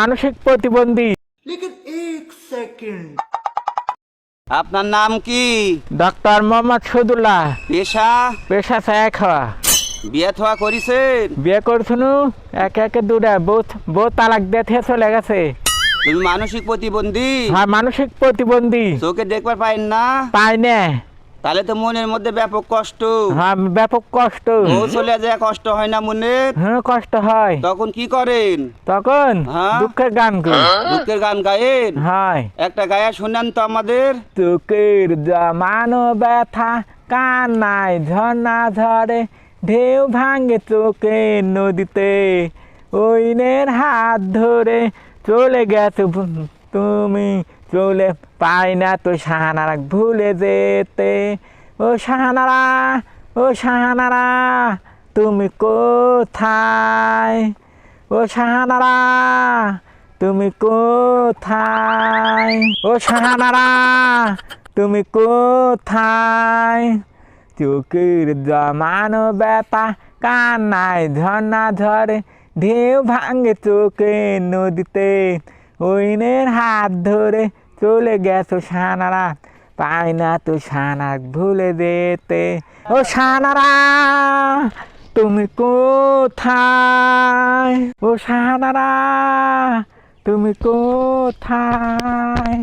মানসিক প্রতিবন্ধী। আপনার নাম কি? ডক্টর মোহাম্মদ সদুল্লাহ। পেশা? পেশা চায় খাওয়া বিয়ে থোয়া করিছেন? বিয়ে করছুনু? একে একে দুটা বউ বউ তালাক দিয়ে চলে গেছে। তুমি মানসিক প্রতিবন্ধী? হ্যাঁ মানসিক প্রতিবন্ধী। চোখে দেখবার পাইন না? পাই না। তাহলে তো মনের মধ্যে ব্যাপক কষ্ট। হ্যাঁ ব্যাপক কষ্ট। বউ চলে যায় কষ্ট হয় না মনের হ্যাঁ কষ্ট হয়। তখন কি করেন? তখন হ্যাঁ? দুঃখের গান করি। দুঃখের গান গায়েন? হয়। একটা গায়া শুনেন তো আমাদের। তোকের জমানো ব্যথা কান্নায় ঝর্ণা ঝরে ঢেউ ভাঙে চোখে নদীতে। ওইনের হাত ধরে চলে গেছো তুমি চলে পাই না তো সাহানারা ভুলে যেতে। ও সাহানারা ও সাহানারা তুমি কোথায়? ও সাহানারা তুমি কোথায়? ও সাহানারা তুমি কোথায়? চোখের জমানো ব্যথা, কান্নায় ঝর্ণা ঝরে, ঢেউ ভাঙে চোখে নদীতে। ওইনের হাত ধরে চলে গেছো সানারা পাই না তো সানা ভুলে যেতে। ও সানারা তুমি কোথায়? ও সানারা তুমি কোথায়?